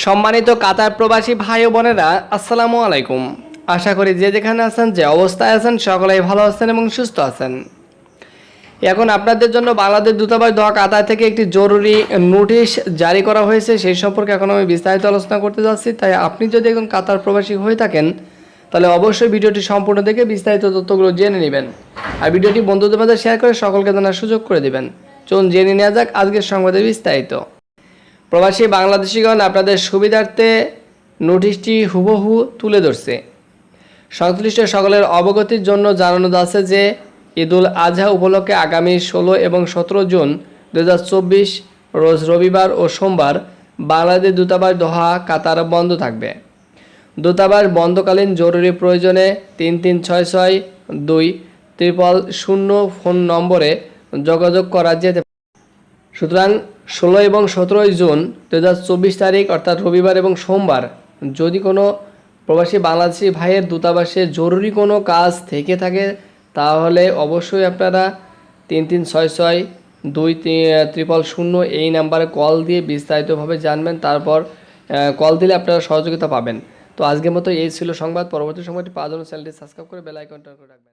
সম্মানিত কাতার প্রবাসী ভাই বোনেরা, আসসালামু আলাইকুম। আশা করি যে যেখানে আছেন, যে অবস্থায় আছেন, সকলেই ভালো আছেন এবং সুস্থ আছেন। এখন আপনাদের জন্য বাংলাদেশ দূতাবাস দোয়া কাতার থেকে একটি জরুরি নোটিশ জারি করা হয়েছে। সেই সম্পর্কে এখন আমি বিস্তারিত আলোচনা করতে যাচ্ছি। তাই আপনি যদি এখন কাতার প্রবাসী হয়ে থাকেন, তাহলে অবশ্যই ভিডিওটি সম্পূর্ণ দেখে বিস্তারিত তথ্যগুলো জেনে নেবেন। আর ভিডিওটি বন্ধুদের মধ্যে শেয়ার করে সকলকে জানার সুযোগ করে দেবেন। চলুন জেনে নেওয়া যাক আজকের সংবাদে বিস্তারিত। প্রবাসী বাংলাদেশিগণ আপনাদের সুবিধার্থে নোটিশটি হুবহু তুলে ধরছে। সংশ্লিষ্ট সকলের অবগতির জন্য জানানো যাচ্ছে যে, ঈদুল আজহা উপলক্ষে আগামী ষোলো এবং সতেরো জুন দু হাজার চব্বিশ, রোজ রবিবার ও সোমবার বাংলাদেশ দূতাবাস দোহা, কাতার বন্ধ থাকবে। দূতাবাস বন্ধকালীন জরুরি প্রয়োজনে তিন তিন ছয় ছয় দুই ত্রিপল শূন্য ফোন নম্বরে যোগাযোগ করা যেতে সুতরাং ষোলো এবং সতেরোই জুন দু চব্বিশ তারিখ, অর্থাৎ রবিবার এবং সোমবার, যদি কোনো প্রবাসী বাংলাদেশি ভাইয়ের দূতাবাসে জরুরি কোনো কাজ থেকে থাকে, তাহলে অবশ্যই আপনারা তিন তিন ছয় ছয় দুই ত্রিপল শূন্য এই নাম্বারে কল দিয়ে বিস্তারিতভাবে জানবেন, তারপর কল দিলে আপনারা সহযোগিতা পাবেন। তো আজকের মতো এই ছিল সংবাদ। পরবর্তী সংবাদটি পাওয়ার জন্য চ্যানেলটি সাবস্ক্রাইব করে বেল আইকনটা করে রাখবেন।